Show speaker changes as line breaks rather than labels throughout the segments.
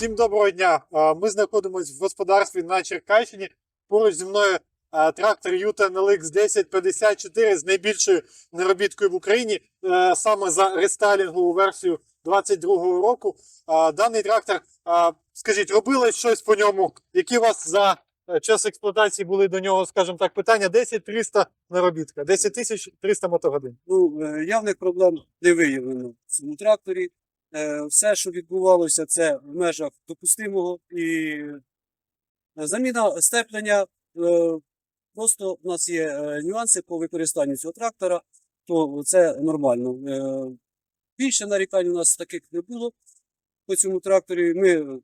Всім доброго дня. Ми знаходимося в господарстві на Черкащині. Поруч зі мною трактор Юта NLX 1054 з найбільшою наробіткою в Україні, е, саме за рестайлінгову версію 22-го року. Даний трактор, скажіть, робили щось по ньому? Які у вас за е, час експлуатації були до нього, скажімо так, питання? 10-300 наробітка, 10 тисяч 300 мотогодин.
Ну, е, явних проблем не виявлено в цьому тракторі. Е, Все, що відбувалося, це в межах допустимого. І е, заміна степлення. е, Просто в нас є нюанси по використанню цього трактора, то це нормально. Більше нарікань у нас таких не було по цьому тракторі. Ми,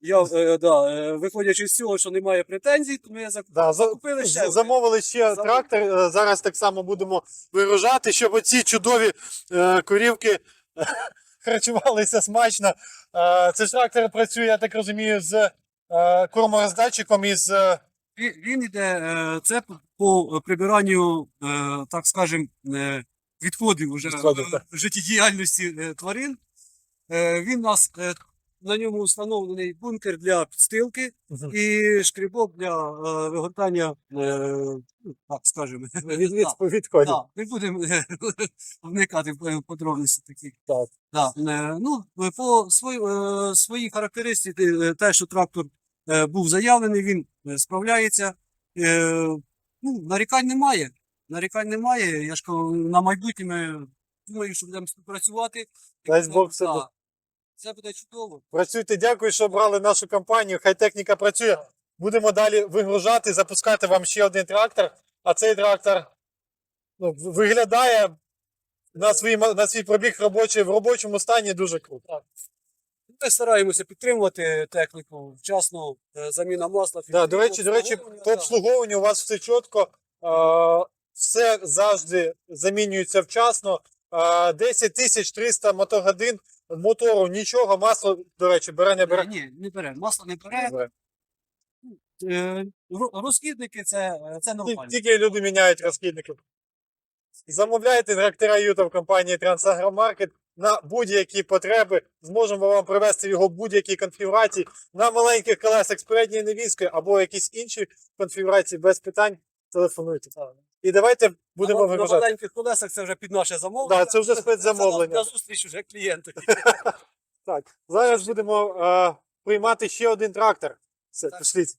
я, е, да, виходячи з цього, що немає претензій, то ми зак-
Да,
закупили ще.
замовили ще
Замовили.
трактор. Зараз так само будемо вигружати, щоб оці чудові е, корівки харчувалися смачно. Цей трактор працює, я так розумію, з е, кормороздатчиком і з. е,
Він, йде е, це по- прибиранню, е, так скажем, е, відходів уже е, життєдіяльності е, тварин. Е, Він нас е, на ньому встановлений бункер для підстилки і шкрібок для е, вигортання, е, так скажемо.
Від, від,
Так,
відходів.
так, не будемо е, вникати в подробності такі.
Так.
Да. е, Ну, по свої, е, своїй характеристиці, е, те, що трактор е, був заявлений, він е, справляється. Е, Ну, нарікань немає. Нарікань немає. Я ж кажу, на майбутнє ми думаю, що будемо співпрацювати.
Дасть Бог, все
Да. Це буде чудово.
Працюйте, дякую, що обрали нашу компанію. Хай техніка працює. Будемо далі вигружати, запускати вам ще один трактор. А цей трактор ну, виглядає на свій, на свій пробіг робочий, в робочому стані дуже круто.
Ми стараємося підтримувати техніку, вчасно е, заміна масла.
Да, до речі, до речі, по обслуговуванню у вас все чітко, е, все завжди замінюється вчасно. Е, 10 тисяч 300 мотогодин мотору, нічого, масло, до речі, бере не
Е,
бере.
Ні, не бере. Масло не бере.
Бере.
Е, ро- Розхідники це, це нормально.
Тільки люди міняють розхідники. Замовляйте трактора Юта в компанії Трансагромаркет на будь-які потреби. Зможемо вам привезти його в будь-якій конфігурації на маленьких колесах з передньою навіскою або якісь інші конфігурації без питань. Телефонуйте. І давайте будемо
на, на маленьких колесах це вже під наше замовлення.
Да, це вже спецзамовлення.
Це на зустріч вже клієнту.
Так, зараз будемо е, приймати ще один трактор. Все,
Так.
пішліть.